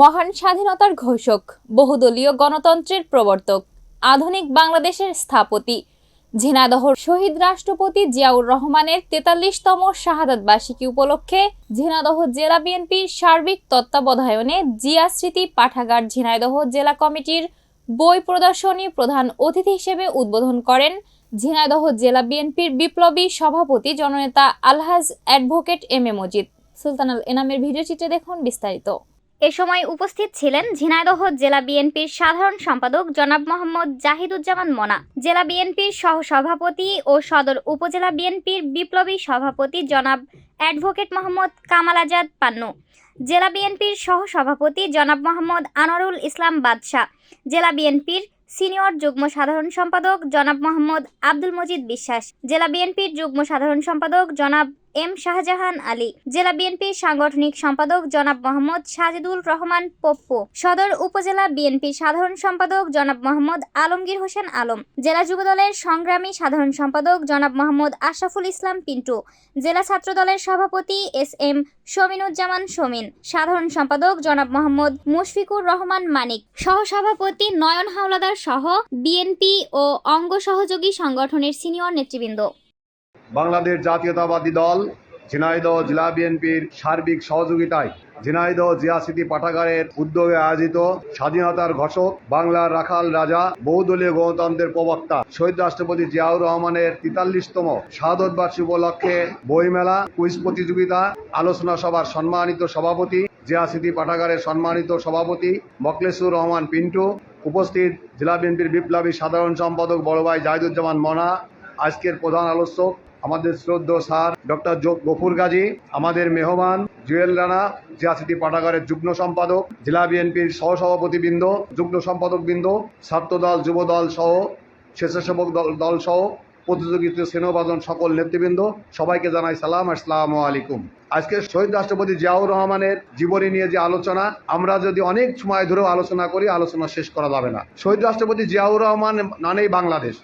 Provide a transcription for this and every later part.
মহান স্বাধীনতার ঘোষক, বহুদলীয় গণতন্ত্রের প্রবর্তক, আধুনিক বাংলাদেশের স্থপতি ঝিনাইদহর শহীদ রাষ্ট্রপতি জিয়াউর রহমানের তেতাল্লিশতম শাহাদাত বার্ষিকী উপলক্ষে ঝিনাদহ জেলা বিএনপির সার্বিক তত্ত্বাবধায়নে জিয়া স্মৃতি পাঠাগার ঝিনাইদহ জেলা কমিটির বই প্রদর্শনী প্রধান অতিথি হিসেবে উদ্বোধন করেন ঝিনাইদহ জেলা বিএনপির বিপ্লবী সভাপতি জননেতা আলহাজ অ্যাডভোকেট এম এ মজিদ। সুলতানাল এনামের ভিডিও চিত্রে দেখুন বিস্তারিত। এ সময় উপস্থিত ছিলেন ঝিনাইদহ জেলা বিএনপির সাধারণ সম্পাদক জনাব মোহাম্মদ জাহিদুজ্জামান মনা, জেলা বিএনপির সহসভাপতি ও সদর উপজেলা বিএনপির বিপ্লবী সভাপতি জনাব অ্যাডভোকেট মোহাম্মদ কামাল আজাদ পান্নু, জেলা বিএনপির সহসভাপতি জনাব মোহাম্মদ আনোয়ারুল ইসলাম বাদশাহ, জেলা বিএনপির সিনিয়র যুগ্ম সাধারণ সম্পাদক জনাব মোহাম্মদ আব্দুল মজিদ বিশ্বাস, জেলা বিএনপির যুগ্ম সাধারণ সম্পাদক জনাব এম শাহজাহান আলী। জেলা বিএনপির সাংগঠনিক সম্পাদক জনাব মোহাম্মদ সাজিদুল রহমান পপ্পু। সদর উপজেলা বিএনপির সাধারণ সম্পাদক জনাব মোহাম্মদ আলমগীর হোসেন আলম। জেলা যুবদলের সংগ্রামী সাধারণ সম্পাদক জনাব মোহাম্মদ আশরাফুল ইসলাম পিন্টু। জেলা ছাত্রদলের সভাপতি এস এম শমিনুজ্জামান শমিন সাধারণ সম্পাদক জনাব মোহাম্মদ মুশফিকুর রহমান মানিক। সহসভাপতি নয়ন হাওলাদার সহ বিএনপি ও অঙ্গ সহযোগী সংগঠনের সিনিয়র নেতৃবৃন্দ। বাংলাদেশ জাতীয়তাবাদী দল, ঝিনাইদহ জেলা বিএনপির সার্বিক সহযোগিতায় ঝিনাইদহ জিয়া স্মৃতি পাঠাগারের উদ্যোগে আয়োজিত স্বাধীনতার ঘোষক বাংলার রাখাল রাজা, বহুদলীয় গণতন্ত্রের প্রবক্তা শহীদ রাষ্ট্রপতি জিয়াউর রহমানের তেতাল্লিশতম শাহাদত বার্ষিকী উপলক্ষে বইমেলা, কুইজ প্রতিযোগিতা, আলোচনা সভার সম্মানিত সভাপতি, জিয়া স্মৃতি পাঠাগারের সম্মানিত সভাপতি মকলেসুর রহমান পিন্টু, উপস্থিত জেলা বিএনপির বিপ্লবী সাধারণ সম্পাদক বড় ভাই জাহিদুজ্জামান মনা, আজকের প্রধান আলোচক আমাদের শ্রদ্ধ স্যার, ডক্টর গফুর গাজী, আমাদের মেহমান, জুয়েল রানা, জিয়া স্মৃতি পাঠাগারের যুগ্ম সম্পাদক, জেলা বিএনপির সহসভাপতিবৃন্দ, যুগ্ম সম্পাদক সম্পাদকবৃন্দ, ছাত্রদল, যুবদল সহ, স্বেচ্ছাসেবক দল দল সহ, প্রতিযোগিতা স্নেহবাদন সকল নেতৃবৃন্দ, সবাইকে জানাই সালাম, আসসালামু আলাইকুম। আজকে শহীদ রাষ্ট্রপতি জিয়াউর রহমানের জীবনী নিয়ে যে আলোচনা, আমরা যদি অনেক সময় ধরেও আলোচনা করি, আলোচনা শেষ করা যাবে না। শহীদ রাষ্ট্রপতি জিয়াউর রহমান মানেই বাংলাদেশ।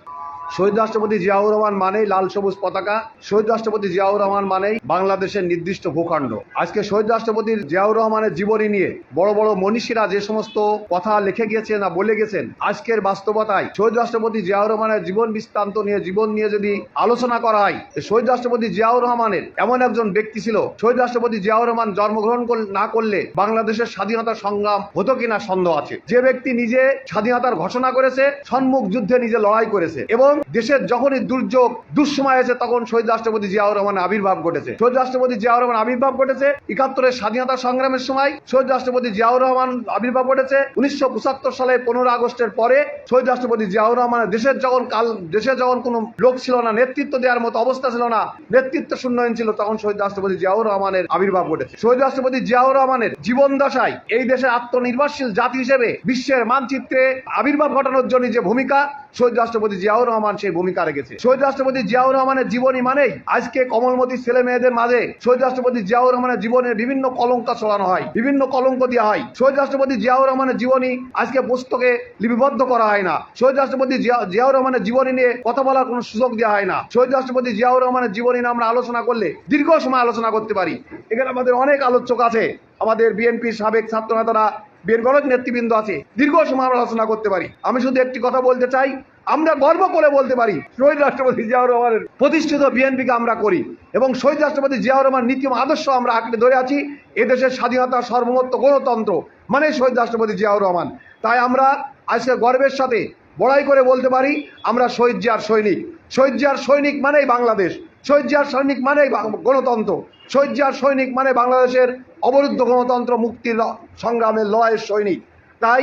শহীদ রাষ্ট্রপতি জিয়াউর রহমান মানেই লাল সবুজ পতাকা, শহীদ রাষ্ট্রপতি জিয়াউর রহমান মানেই বাংলাদেশের নির্দিষ্ট ভূখণ্ড। আজকে শহীদ রাষ্ট্রপতি জিয়াউর রহমানের জীবনী নিয়ে বড় বড় মনীষীরা যে সমস্ত কথা লিখে গিয়েছেন না বলে গেছেন আজকের বাস্তবতায় শহীদ রাষ্ট্রপতি জিয়াউর রহমানের জীবন বৃত্তান্ত নিয়ে, জীবন নিয়ে যদি আলোচনা করা হয় শহীদ রাষ্ট্রপতি জিয়াউর রহমানের এমন একজন ব্যক্তি ছিল, শহীদ রাষ্ট্রপতি জিয়াউর রহমান জন্মগ্রহণ না করলে বাংলাদেশের স্বাধীনতা সংগ্রাম হতো কিনা সন্দেহ আছে। যে ব্যক্তি নিজে স্বাধীনতার ঘোষণা করেছে, সম্মুখ যুদ্ধে নিজে লড়াই করেছে এবং দেশের যখনই দুর্যোগ, দুঃসময় এসে তখন শহীদ রাষ্ট্রপতি জিয়াউর রহমানের আবির্ভাব ঘটেছে। শহীদ রাষ্ট্রপতি জিয়াউর রহমান আবির্ভাব ঘটেছে একাত্তরের স্বাধীনতা সংগ্রামের সময়। শহীদ রাষ্ট্রপতি জিয়াউর রহমান আবির্ভাব ঘটেছে উনিশশো পঁচাত্তর সালে পনেরো আগস্টের পরে। শহীদ রাষ্ট্রপতি জিয়াউর রহমানের দেশের যখন কাল দেশে যখন কোনো লোক ছিল না, নেতৃত্ব দেওয়ার মতো অবস্থা ছিল না, নেতৃত্ব শূন্যহীন ছিল, তখন শহীদ রাষ্ট্রপতি জিয়াউর রহমানের আবির্ভাব ঘটেছে। শহীদ রাষ্ট্রপতি জিয়াউর রহমানের জীবন দশায় এই দেশের আত্মনির্ভরশীল জাতি হিসেবে বিশ্বের মানচিত্রে আবির্ভাব ঘটানোর জন্য যে ভূমিকা, শহীদ রাষ্ট্রপতি জিয়াউর রহমান সেই ভূমিকা রেখেছে। শহীদ রাষ্ট্রপতি জিয়াউর রহমানের জীবনী মানেই আজকে কমলমতি ছেলে মেয়েদের মাঝে শহীদ রাষ্ট্রপতি জিয়াউর রহমানের জীবনে বিভিন্ন কলঙ্ক ছড়ানো হয়, বিভিন্ন কলঙ্ক দেওয়া হয়। শহীদ রাষ্ট্রপতি জিয়াউর রহমানের জীবনী আজকে পুস্তকে লিপিবদ্ধ করা হয় না। শহীদ রাষ্ট্রপতি জিয়া- জিয়াউর রহমানের জীবনী নিয়ে কথা বলার কোনো সুযোগ দেওয়া হয় না। শহীদ রাষ্ট্রপতি জিয়াউর রহমানের জীবনী নিয়ে আমরা আলোচনা করলে দীর্ঘ সময় আলোচনা করতে পারি। এখানে আমাদের অনেক আলোচক আছে। আমাদের বিএনপির সাবেক ছাত্র নেতারা অনেক নেতৃবৃন্দ আছে। দীর্ঘ সময় আমরা আলোচনা করতে পারি। আমি শুধু একটি কথা বলতে চাই আমরা গর্ব করে বলতে পারি, শহীদ রাষ্ট্রপতি জিয়াউর রহমানের প্রতিষ্ঠিত বিএনপিকে আমরা করি এবং শহীদ রাষ্ট্রপতি জিয়াউর রহমান নীতি আদর্শ আমরা আঁকড়ে ধরে আছি, এদেশের স্বাধীনতা সর্বমত্ত গণতন্ত্র মানে শহীদ রাষ্ট্রপতি জিয়াউর রহমান। তাই আমরা আজকে গর্বের সাথে বড়াই করে বলতে পারি, আমরা শহীদ জিয়ার সৈনিক। শহীদ জিয়ার সৈনিক মানেই বাংলাদেশ, শহীদ জিয়ার সৈনিক মানেই গণতন্ত্র। শহীদ জিয়ার সৈনিক মানে বাংলাদেশের অবরুদ্ধ গণতন্ত্র মুক্তির সংগ্রামের লড়াইয়ের সৈনিক। তাই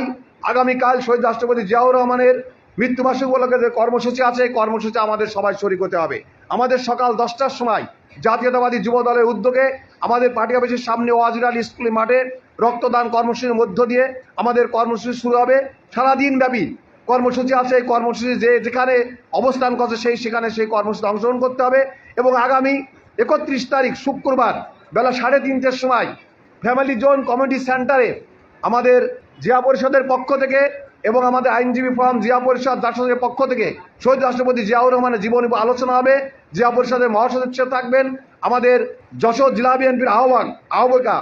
আগামীকাল শহীদ রাষ্ট্রপতি জিয়াউর রহমানের মৃত্যুবার্ষিকী উপলক্ষে যে কর্মসূচি আছে, এই কর্মসূচি আমাদের সবাই শরিক হতে হবে। আমাদের সকাল দশটার সময় জাতীয়তাবাদী যুব দলের উদ্যোগে আমাদের পার্টি অফিসের সামনে ওয়াজির আলী স্কুল মাঠে রক্তদান কর্মসূচির মধ্য দিয়ে আমাদের কর্মসূচি শুরু হবে। সারাদিন ব্যাপী কর্মসূচি আছে, এই কর্মসূচি যে যেখানে অবস্থান করছে সেই সেখানে সেই কর্মসূচি অংশগ্রহণ করতে হবে এবং আগামী একত্রিশ তারিখ শুক্রবার বেলা সাড়ে তিনটের সময় ফ্যামিলি জোন কমিউনিটি সেন্টারে আমাদের জিয়া পরিষদের পক্ষ থেকে এবং আমাদের আইনজীবী ফোরাম জিয়া পরিষদ দার্শনিকের পক্ষ থেকে শহীদ রাষ্ট্রপতি জিয়াউর রহমানের জীবনী আলোচনা হবে। জিয়া পরিষদের মহাসদস্য থাকবেন। আমাদের যশোর জেলা বিএনপির আহ্বান আহ্বায়িকা,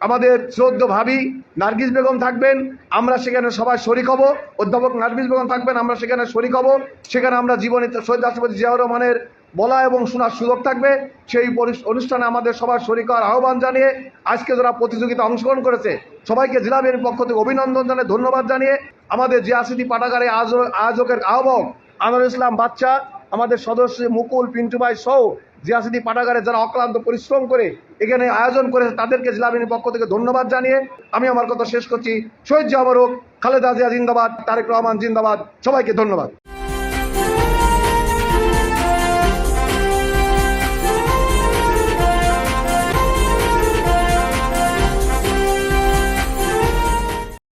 আমাদের শ্রদ্ধ ভাবি নার্গিস বেগম থাকবেন। আমরা সেখানে সবাই শরিক হব। অধ্যাপক নার্গিস বেগম থাকবেন, আমরা সেখানে শরিক হব। সেখানে আমরা জীবনী শহীদ রাষ্ট্রপতি জিয়াউর রহমানের বলা এবং শোনার সুযোগ থাকবে। সেই অনুষ্ঠানে আমাদের সবার শরিক আহ্বান জানিয়ে আজকে যারা প্রতিযোগিতা অংশগ্রহণ করেছে, সবাইকে জেলা বিএনপির পক্ষ থেকে অভিনন্দন জানিয়ে ধন্যবাদ জানিয়ে আমাদের জিয়াসিটি পাঠাগারে আয়োজ- আয়োজকের আহ্বায়ক আনোয়ার ইসলাম বাচ্চা আমাদের সদস্য মুকুল পিন্টু ভাই সহ জিয়াসিটি পাঠাগারে যারা অক্লান্ত পরিশ্রম করে এখানে আয়োজন করেছে, তাদেরকে জেলা বিএনপির পক্ষ থেকে ধন্যবাদ জানিয়ে আমি আমার কথা শেষ করছি। শহীদ জামারক খালেদা জিয়া জিন্দাবাদ, তারেক রহমান জিন্দাবাদ, সবাইকে ধন্যবাদ।